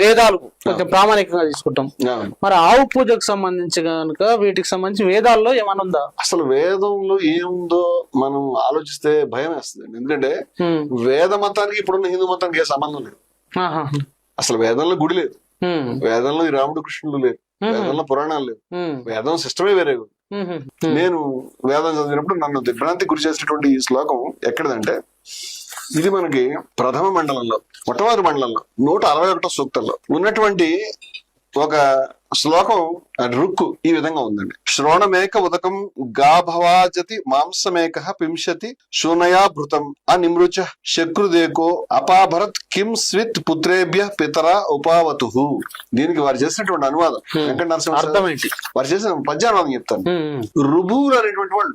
వేదాలు కొంచెం ప్రామాణికంగా తీసుకుంటాం. మరి ఆవు పూజకు సంబంధించి కనుక వీటికి సంబంధించి వేదాల్లో ఏమైనా ఉందా? అసలు వేదంలో ఏముందో మనం ఆలోచిస్తే భయం వేస్తుంది ఎందుకంటే వేద మతానికి ఇప్పుడున్న హిందూ మతానికి ఏ సంబంధం లేదు. అసలు వేదంలో గుడి లేదు. వేదంలో ఈ రాముడు కృష్ణుడు లేరు. వేదంలో పురాణాలు లేవు. వేదం సిస్టమే వేరే నేను వేదం చదివినప్పుడు నన్ను దిగ్భ్రాంతి గురి చేసినటువంటి ఈ శ్లోకం ఎక్కడదంటే ఇది మనకి ప్రథమ మండలంలో మొట్టమొదటి మండలంలో నూట అరవై ఒకటో సూక్తంలో ఉన్నటువంటి ఒక శ్లోకం రుక్కు ఈ విధంగా ఉందండి. శ్రోణమేక ఉదకం గాభవాజతి మాంసమేక పింశతి శూనయా భృతం అనిమృచ శక్రుదేకో అపాభరత్ కిం స్విత్ పుత్రేభ్య పితర ఉపావతు. దీనికి వారు చేసినటువంటి అనువాదం వెంకట నరసింహ వారు చేసిన పద్యానువాదం చెప్తాను. రుభువులు అనేటువంటి వాళ్ళు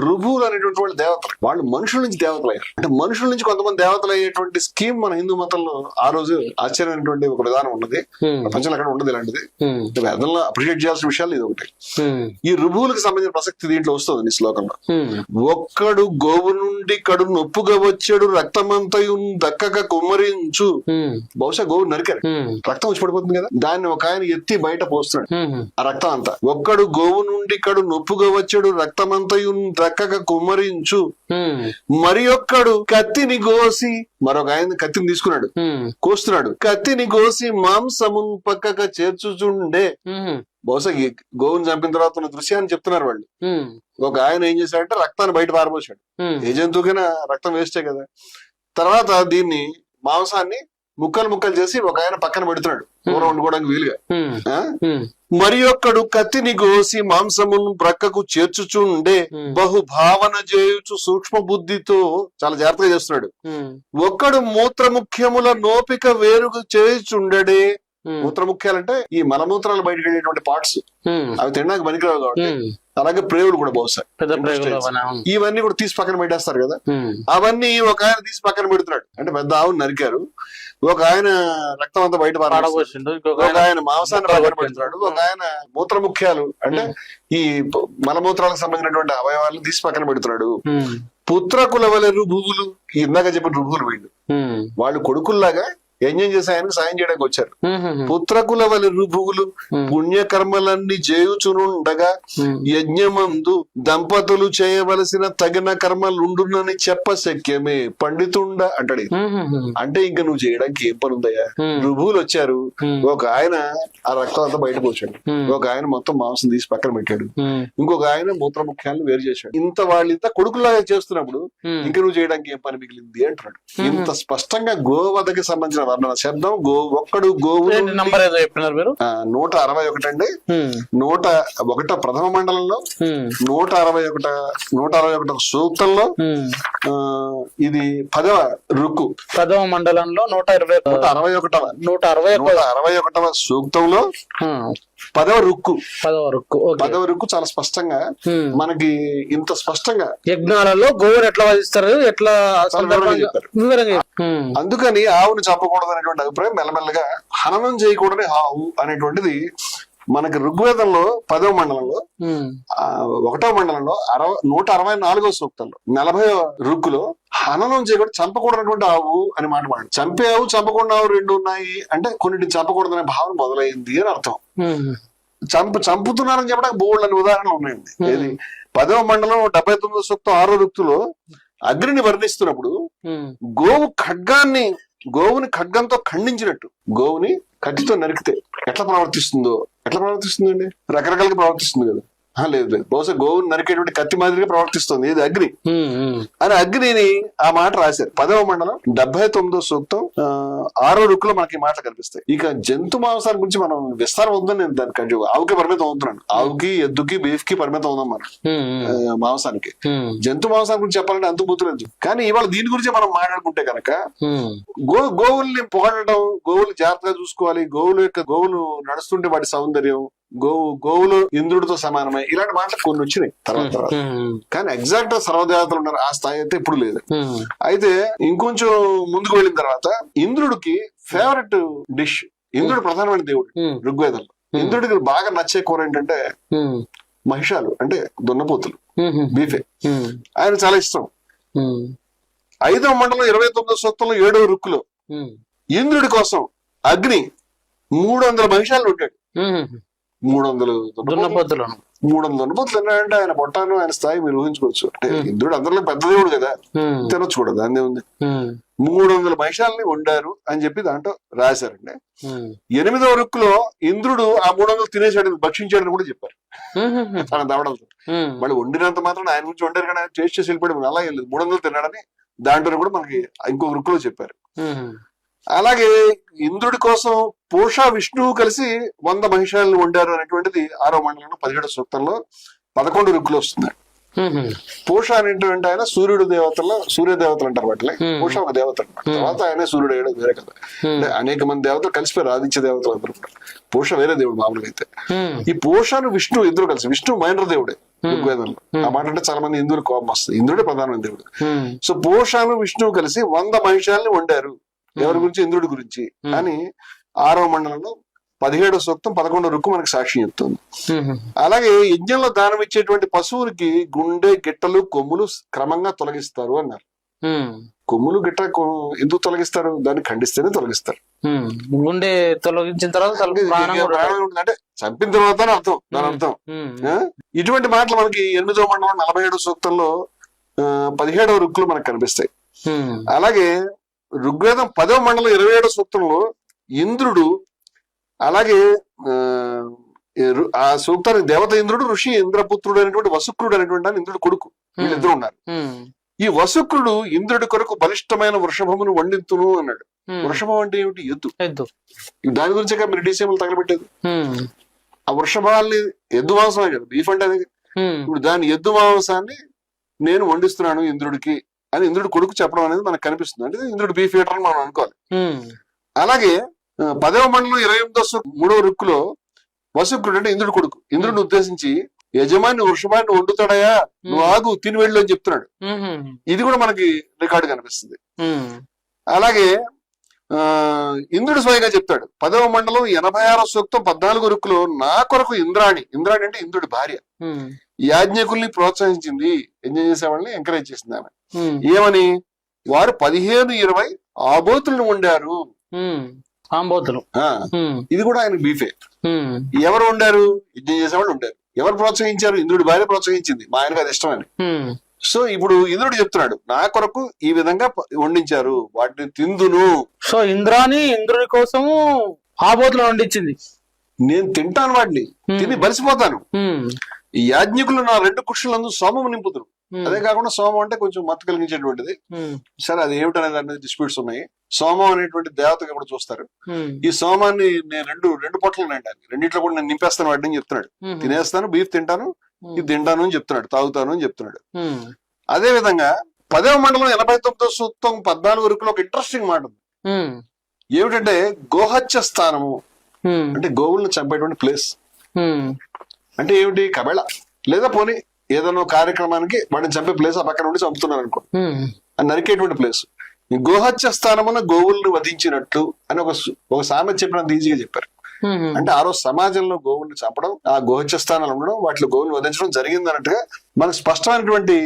రుభువులు అనేటువంటి వాళ్ళు దేవతలు. వాళ్ళు మనుషుల నుంచి దేవతలు అయ్యారు. అంటే మనుషుల నుంచి కొంతమంది దేవతలు అయ్యేటువంటి స్కీమ్ మన హిందూ మతంలో ఆ రోజు ఆశ్చర్యమైనటువంటి ఒక విధానం ఉన్నది. ప్రపంచంలో అక్కడ ఉండదు ఇలాంటిది. వేదంలో అప్రిషియేట్ చేయాల్సిన విషయాలు ఇది ఒకటి. ఈ రుభువులకు సంబంధించిన ప్రసక్తి దీంట్లో వస్తుంది ఈ శ్లోకంలో. ఒక్కడు గోవు నుండి కడు నొప్పుగా వచ్చాడు రక్తమంతయు దక్కక కుమ్మరించు. బహుశా గోవు నరికారు రక్తం వచ్చి పడిపోతుంది కదా? దాన్ని ఒక ఆయన ఎత్తి బయట పోస్తున్నాడు. ఆ రక్తం అంతా. ఒక్కడు గోవు నుండి కడు నొప్పుగా వచ్చాడు రక్తమంతయు దక్కక కుమ్మరించు. మరి ఒక్కడు కత్తిని గోసి మరొక ఆయన కత్తిని తీసుకున్నాడు. కోస్తున్నాడు. కత్తిని గోసి మాంసమున్ పక్కక చేర్చుచుండే. బహుశా గోవుని చంపిన తర్వాత ఉన్న దృశ్యాన్ని చెప్తున్నారు వాళ్ళు. ఒక ఆయన ఏం చేశాడంటే రక్తాన్ని బయట పారబోసాడు. ఏ జంతువుకైనా రక్తం వేస్టే కదా. తర్వాత దీన్ని మాంసాన్ని ముక్కలు ముక్కలు చేసి ఒక ఆయన పక్కన పెడుతున్నాడు. కూర వండుకోవడానికి వీలుగా. మరి ఒక్కడు కత్తిని గోసి మాంసమును ప్రక్కకు చేర్చుచుండే Hmm. బహు భావన చేయుచు సూక్ష్మ బుద్ధితో చాలా జాగ్రత్తగా చేస్తున్నాడు. ఒక్కడు మూత్రముఖ్యముల నోపిక వేరుగా చేయుచుండడే మూత్రముఖ్యాలంటే ఈ మలమూత్రాలు బయటకు వెళ్ళేటువంటి పార్ట్స్ అవి తినడానికి పనికిరావు కాబట్టి అలాగే ప్రేవులు కూడా బహుశా. ఇవన్నీ కూడా తీసి పక్కన పెట్టేస్తారు కదా. అవన్నీ ఒక ఆయన తీసి పక్కన పెడుతున్నాడు. అంటే పెద్ద ఆవును నరికారు. ఒక ఆయన రక్తం అంతా బయట ఒక ఆయన మాంసాన్ని పక్కన. పెడుతున్నాడు. ఒక ఆయన మూత్రముఖ్యాలు. అంటే ఈ మలమూత్రాలకు సంబంధించినటువంటి అవయవాలను తీసి పక్కన పెడుతున్నాడు. ఉమ్, పుత్రకుల వలె రుభువులు. ఇందాక చెప్పిన రుభువులు వీళ్ళు. వాళ్ళు కొడుకుల్లాగా ఎంజాయ్ చేసి ఆయనకు సాయం చేయడానికి వచ్చారు. పుత్రకుల వలె రుభువులు. పుణ్యకర్మలన్నీ చేయుచునుండగా యజ్ఞమందు దంపతులు చేయవలసిన తగిన కర్మలుండునని చెప్ప శక్యమే పండితుండ అంటాడు. అంటే ఇంకా నువ్వు చేయడానికి ఏం పని ఉందయ్యా. రుభువులు వచ్చారు. ఒక ఆయన ఆ రక్తం అంతా బయటకు వచ్చాడు. ఒక ఆయన మొత్తం మాంసం తీసి పక్కన పెట్టాడు. ఇంకొక ఆయన మూత్రముఖ్యాలను వేరు చేశాడు. ఇంత వాళ్ళు ఇంత కొడుకులాగా చేస్తున్నప్పుడు ఇంకా నువ్వు చేయడానికి ఏం పని మిగిలింది అంటున్నాడు. ఇంత స్పష్టంగా గోవధకి సంబంధించిన వర్ణన శబ్దం. గో ఒక్కడు గోవు నంబర్ ఏదో చెప్పినారు మీరు? నూట అరవై ఒకటి అండి నూట ఒకట ప్రథమ మండలంలో నూట అరవై ఒకట నూట అరవై ఒకట సూక్తంలో ఇది పదవ రుక్కు. పదవ మండలంలో నూట ఇరవై నూట అరవై ఒకటవ. నూట అరవై నూట అరవై ఒకటవ సూక్తంలో పదవ రుక్కు. పదవ వరకు ఓకే. పదవ రుక్కు చాలా స్పష్టంగా. మనకి ఇంత స్పష్టంగా యజ్ఞాలలో గోవును ఎట్లా వధిస్తారు? ఎట్లా అందుకని ఆవుని చంపకూడదు అనేటువంటి అభిప్రాయం మెల్లమెల్లగా హననం చేయకూడని ఆవు అనేటువంటిది మనకి ఋగ్వేదంలో పదవ మండలంలో ఒకటో మండలంలో అరవై నూట అరవై నాలుగో సూక్తంలో నలభై రుక్కులో హననం చేయకూడదు చంపకూడనటువంటి ఆవు అని మాట మాట చంపే ఆవు చంపకుండా ఆవు రెండు ఉన్నాయి అంటే కొన్నిటిని చంపకూడదనే భావన మొదలైంది అని అర్థం. చంపు చంపుతున్నారని చెప్పడానికి అని ఉదాహరణలు ఉన్నాయండి. ఏది? పదవ మండలం డెబ్బై తొమ్మిదో సూక్తం ఆరో రుక్తులో అగ్నిని వర్ణిస్తున్నప్పుడు గోవు ఖడ్గాన్ని గోవుని ఖడ్గంతో ఖండించినట్టు. గోవుని కత్తితో నరికితే ఎట్లా ప్రవర్తిస్తుందో ఎట్లా ప్రవర్తిస్తుందండి? రకరకాలుగా ప్రవర్తిస్తుంది కదా. లేదు లేదు. బహుశా గోవుని నరికేటువంటి కత్తి మాదిరిగా ప్రవర్తిస్తుంది. ఇది అగ్ని. అని అగ్నిని ఆ మాట రాశారు. పదవ మండలం డెబ్బై తొమ్మిదో సూక్తం ఆరో రుక్కులో మనకి మాటలు కనిపిస్తాయి. ఇక జంతు మాంసాల గురించి మనం విస్తారం ఉందని నేను దానికి కంటి ఆవుకి పరిమితం అవుతున్నాను. ఆవుకి ఎద్దుకి బీఫ్కి పరిమితం అవుదాం మనం. మాంసానికి. జంతు మాంసాల గురించి చెప్పాలంటే అంత బుద్ధులేదు కానీ ఇవాళ దీని గురించి మనం మాట్లాడుకుంటే కనుక గో గోవుల్ని పొగడటం గోవులు జాగ్రత్తగా చూసుకోవాలి. గోవుల యొక్క గోవులు నడుస్తుంటే వాటి సౌందర్యం గోవు గోవులు ఇంద్రుడితో సమానమై ఇలాంటి మాటలు కొన్ని వచ్చినాయి తర్వాత తర్వాత. కానీ ఎగ్జాక్ట్గా సర్వదేవతలు ఉన్నారు ఆ స్థాయి అయితే ఇప్పుడు లేదు. అయితే ఇంకొంచెం ముందుకు వెళ్ళిన తర్వాత ఇంద్రుడికి ఫేవరెట్ డిష్ ఇంద్రుడు ప్రధానమైన దేవుడు ఋగ్వేదంలో ఇంద్రుడికి బాగా నచ్చే కూర ఏంటంటే మహిషాలు అంటే దున్నపోతులు బీఫే. ఆయన చాలా ఇష్టం. ఐదవ మండలం ఇరవై తొమ్మిదో సూక్తంలో ఏడవ రుక్కులో ఇంద్రుడి కోసం అగ్ని మూడు వందల మహిషాలు ఉంటాడు. మూడు వందలు దున్నపోతులను మూడు వందల దున్నపోతులు ఉన్నాయంటే ఆయన పొట్టాను ఆయన స్థాయి మీరు ఊహించుకోవచ్చు అంటే Hmm. ఇంద్రుడు అందరిలో పెద్ద దేవుడు కదా ఉమ్. తినొచ్చు కూడా దాన్ని ఉంది ఉమ్. మూడు వందల మహిషాలని వండారు అని చెప్పి దాంట్లో రాశారండి. ఎనిమిదవ రుక్కులో ఇంద్రుడు ఆ మూడు వందలు తినేసాడు భక్షించాడని కూడా చెప్పారు. తన దవడలతో. మళ్ళీ వండినంత మాత్రం ఆయన గురించి వండారు కానీ ఆయన టేస్ట్ చేసి వెళ్ళిపోయాడు అలా లేదు మూడు వందలు తిన్నాడని దాంట్లో కూడా మనకి ఇంకో రుక్కులో చెప్పారు. అలాగే ఇంద్రుడి కోసం పూష విష్ణువు కలిసి వంద మహిషాలను వండారు అనేటువంటిది ఆరో మండలంలో పదిహేడు సూక్తంలో పదకొండు రుక్కులు వస్తుంది ఉమ్. పూష అనేటువంటి ఆయన సూర్యుడు దేవతల్లో సూర్య దేవతలు అంటారు వాటిని. Hmm. పూష ఒక దేవత. తర్వాత ఆయన సూర్యుడు అయ్యడం వేరే కదా. అనేక మంది దేవతలు కలిసిపోయారు ఆదిత్య దేవతలు అందరూ పూష వేరే దేవుడు మామూలుగా అయితే. ఈ పూషను విష్ణు ఇద్దరు కలిసి. విష్ణు మహేంద్ర దేవుడే ఋగ్వేదంలో. ఆ మాట అంటే చాలా మంది హిందువులు కోపం వస్తుంది. ఇంద్రుడే ప్రధానమైన దేవుడు. సో పూషను విష్ణువు కలిసి వంద మహిషాలని వండారు. ఎవరి గురించి ఇంద్రుడి గురించి అని ఆరవ మండలంలో పదిహేడో సూక్తం పదకొండో రుక్కు మనకి సాక్ష్యం చెప్తుంది. అలాగే యజ్ఞంలో దానం ఇచ్చేటువంటి పశువులకి గుండె గిట్టలు కొమ్ములు క్రమంగా తొలగిస్తారు అన్నారు. కొమ్ములు గిట్ట ఎందుకు తొలగిస్తారు దాన్ని ఖండిస్తేనే తొలగిస్తారు. గుండె తొలగించిన తర్వాత. అంటే చంపిన తర్వాత అర్థం దాని అర్థం? ఇటువంటి మాటలు మనకి ఎనిమిదవ మండలం నలభై ఏడు సూక్తంలో పదిహేడవ రుక్కులు మనకు కనిపిస్తాయి. అలాగే ఋగ్వేదం పదవ మండలం ఇరవై ఏడవ సూక్తంలో ఇంద్రుడు అలాగే ఆ, సూక్తానికి దేవత ఇంద్రుడు ఋషి ఇంద్రపుత్రుడు అనేటువంటి వసుక్రుడు అనేటువంటి ఇంద్రుడు కొడుకు. వీళ్ళిద్దరు ఉన్నారు. ఈ వసుక్రుడు ఇంద్రుడి కొరకు బలిష్టమైన వృషభమును వండింతును అన్నాడు. వృషభం అంటే ఏమిటి? ఎద్దు. దాని గురించే మీరు డీసీఎంలు తగలబెట్టేది. ఆ వృషభాల్ని ఎద్దు మాంసమే కదా బీఫ్ అంటే. ఇప్పుడు దాని ఎద్దు మాంసాన్ని నేను వండిస్తున్నాను ఇంద్రుడికి. అని ఇంద్రుడి కొడుకు చెప్పడం అనేది మనకు కనిపిస్తుంది. అంటే ఇంద్రుడు బీఫ్ ఈటర్ అని మనం అనుకోవాలి. అలాగే పదవ మండలం ఇరవై ఎనిమిదో మూడవ రుక్కులో వసుకుడు అంటే ఇంద్రుడు కొడుకు. ఇంద్రుడిని ఉద్దేశించి యజమాని వృషభాన్ని వండుతాడయా? నువ్వు ఆగు తిని వెళ్ళు అని చెప్తున్నాడు. ఇది కూడా మనకి రికార్డు కనిపిస్తుంది. అలాగే ఆ ఇంద్రుడు స్వయంగా చెప్తాడు. పదవ మండలం ఎనభై ఆరో సూక్తం పద్నాలుగు రుక్కులో నా కొరకు ఇంద్రాణి. ఇంద్రాణి అంటే ఇంద్రుడి భార్య. యాజ్ఞకుల్ని ప్రోత్సహించింది. ఎంజాయ్ చేసే వాళ్ళని ఎంకరేజ్ చేసింది ఆమె. ఏమని? వారు పదిహేను ఇరవై ఆబోతులను వండారు. ఉమ్. ఆంబోతులు. ఇది కూడా ఆయన బీఫే. ఎవరు ఉండారు యజ్ఞం చేసేవాళ్ళు ఉండారు ఎవరు ప్రోత్సహించారు? ఇంద్రుడి భార్య ప్రోత్సహించింది. మా ఆయనకు అది ఇష్టమని. సో ఇప్పుడు ఇంద్రుడు చెప్తున్నాడు నా కొరకు ఈ విధంగా వండించారు. వాటిని తిందును. సో ఇంద్రాని ఇంద్రుని కోసము ఆబోతులు వండించింది. నేను తింటాను వాడిని Hmm. తిని బలిసిపోతాను. ఈ యాజ్ఞికులు నా రెండు కుక్షలందు సోమము నింపుతురు. అదే కాకుండా సోమం అంటే కొంచెం మత్తు కలిగించేటువంటిది ఉమ్. సరే అది ఏమిటనే దాని మీద డిస్ప్యూట్స్ ఉన్నాయి సోమం అనేటువంటి దేవతగా కూడా చూస్తారు ఉమ్. ఈ సోమాన్ని నేను రెండు రెండు పొట్లు ఆయనకి. రెండిట్లో కూడా నేను నింపేస్తాను వాడిని అని చెప్తున్నాడు. తినేస్తాను బీఫ్ తింటాను ఇది తింటాను అని చెప్తున్నాడు తాగుతాను అని చెప్తున్నాడు. అదే విధంగా పదవ మండలం ఎనభై తొమ్మిదో సూక్తం పద్నాలుగు వరకులో ఒక ఇంట్రెస్టింగ్ మాట ఉంది. ఏమిటంటే గోహత్య స్థానము. అంటే గోవులను చంపేటువంటి ప్లేస్. అంటే ఏమిటి కబెళ లేదా పోనీ ఏదైనా కార్యక్రమానికి వాడిని చంపే ప్లేస్ ఆ పక్కన ఉండి చంపుతున్నారు అనుకో నరికేటువంటి ప్లేస్ గోహత్య స్థానమున గోవుల్ని వధించినట్లు అని ఒక ఒక సామెత చెప్పినంత ఈజీగా చెప్పారు. అంటే ఆ రోజు సమాజంలో గోవుల్ని చంపడం ఆ గోహత్య స్థానాలు ఉండడం వాటిలో గోవుల్ని వధించడం జరిగింది అన్నట్టుగా మనకు స్పష్టమైనటువంటి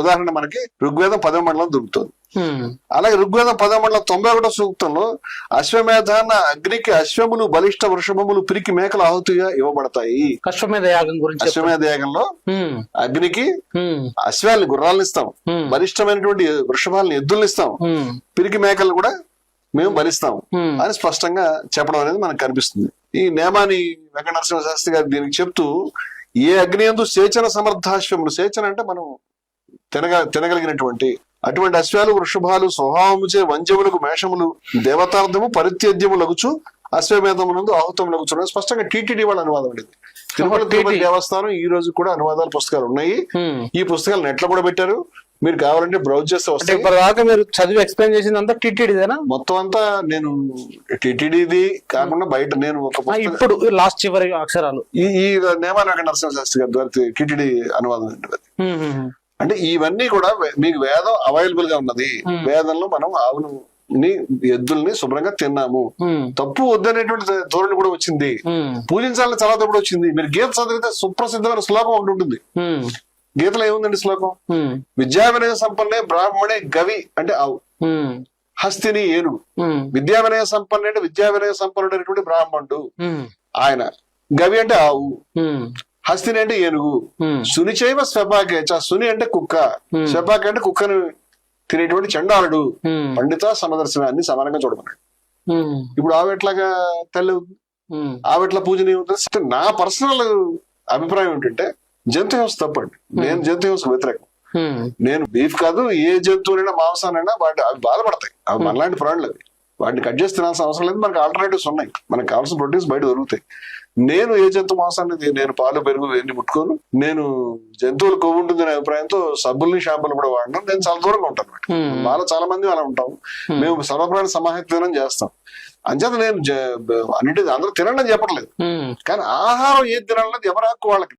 ఉదాహరణ మనకి ఋగ్వేదం పదవ మండలం దొరుకుతుంది. అలాగే ఋగ్వేదం పదవ మండలం తొంభై ఒకటో సూక్తంలో అశ్వమేధాన అగ్నికి అశ్వములు బలిష్ట వృషభములు పిరికి మేకలు ఆహుతిగా ఇవ్వబడతాయి అశ్వమేధ యాగం గురించి. అశ్వమేధ యాగంలో. అగ్నికి. అశ్వాల్ని గుర్రాలను ఇస్తాం. బలిష్టమైనటువంటి వృషభాలను ఎద్దుల్ని ఇస్తాం. పిరికి మేకలను కూడా మేము బలిస్తాం ఉమ్. అని స్పష్టంగా చెప్పడం అనేది మనకు కనిపిస్తుంది ఈ నేమాని వెంకట నరసింహ శాస్త్రి గారు దీనికి చెప్తూ ఏ అగ్ని ఎందు సేచన సమర్థాశ్వములు సేచన అంటే మనం తినగ తినగలిగినటువంటి అటువంటి అశ్వాలు వృషభాలు స్వభావముచే వంజములకు మేషములు దేవతార్థము పరిత్యజ్యము లగుచు అశ్వమేధమునందు ఆహుతం లగుచు స్పష్టంగా టీటీడీ వాళ్ళ అనువాదం అండి. తిరుమల తిరుపతి దేవస్థానం ఈ రోజు కూడా అనువాదాల పుస్తకాలు ఉన్నాయి. ఈ పుస్తకాలు నెట్లో కూడా పెట్టారు. మీరు కావాలంటే బ్రౌజ్ చేస్తే ఇప్పటిదాకా మీరు చదివి ఎక్స్ప్లెయిన్ చేసిందంతా టిటిడిదేనా? మొత్తం అంతా నేను టిటిడిది కాకుండా బయట నేను ఒక ఇప్పుడు లాస్ట్ చివరి అక్షరాలు. ఈ నేమానాక నరసింహ శాస్త్రి గారి టిటిడి అనువాదం అండి. అంటే ఇవన్నీ కూడా మీకు వేదం అవైలబుల్గా ఉన్నది. వేదంలో మనం ఆవును ని ఎద్దుల్ని శుభ్రంగా తిన్నాము. తప్పు వద్దనేటువంటి ధోరణి కూడా వచ్చింది. పూజించాలని చాలా తప్పుడు వచ్చింది. మీరు గీత చదివితే సుప్రసిద్ధమైన శ్లోకం ఒకటి ఉంటుంది. గీతలో ఏముందండి శ్లోకం. విద్యా వినయ సంపన్నే బ్రాహ్మణే గవి అంటే ఆవు. హస్తిని ఏనుగు ఉమ్, విద్యా వినయ సంపన్నుడు అంటే విద్యా వినయ సంపన్నుడు అనేటువంటి బ్రాహ్మణుడు ఆయన గవి అంటే ఆవు. హస్తిని అంటే ఏనుగు. సునిచైవ స్వపాకేచ సుని అంటే కుక్క. స్వపాక అంటే కుక్కను తినేటువంటి చండాలుడు. పండిత సమదర్శన అన్ని సమానంగా చూడమన్నాడు. ఇప్పుడు ఆవు ఎట్లాగా తెల్ల? అవుతుంది అంటే నా పర్సనల్ అభిప్రాయం ఏంటంటే జంతు హింస తప్పండి. నేను జంతు హింసకు వ్యతిరేకం. నేను బీఫ్ కాదు ఏ జంతువునైనా మాంసానైనా వాటి అవి బాధపడతాయి. అవి మనలాంటి ప్రాణులు అవి వాటిని కట్ చేసి తినాల్సిన అవసరం లేదు. మనకి ఆల్టర్నేటివ్స్ ఉన్నాయి. మనకు కావాల్సిన ప్రోటీన్స్ బయట దొరుకుతాయి. నేను ఏ జంతు మాంసాన్ని నేను పాలు పెరుగు ఎన్ని ముట్టుకోను. నేను జంతువులు కొవ్వు ఉంటుందనే అభిప్రాయంతో సబ్బుల్ని షాంపులు కూడా వాడడం నేను చాలా దూరంగా ఉంటాను మాలో చాలా మంది అలా ఉంటాం. మేము సర్వప్రాణ సమాహితం చేస్తాం. అంచేత నేను అన్నిటి అందరూ తినండి అని చెప్పట్లేదు. కానీ ఆహారం ఏది తినాలన్నది ఎవరి హక్కు వాళ్ళకి?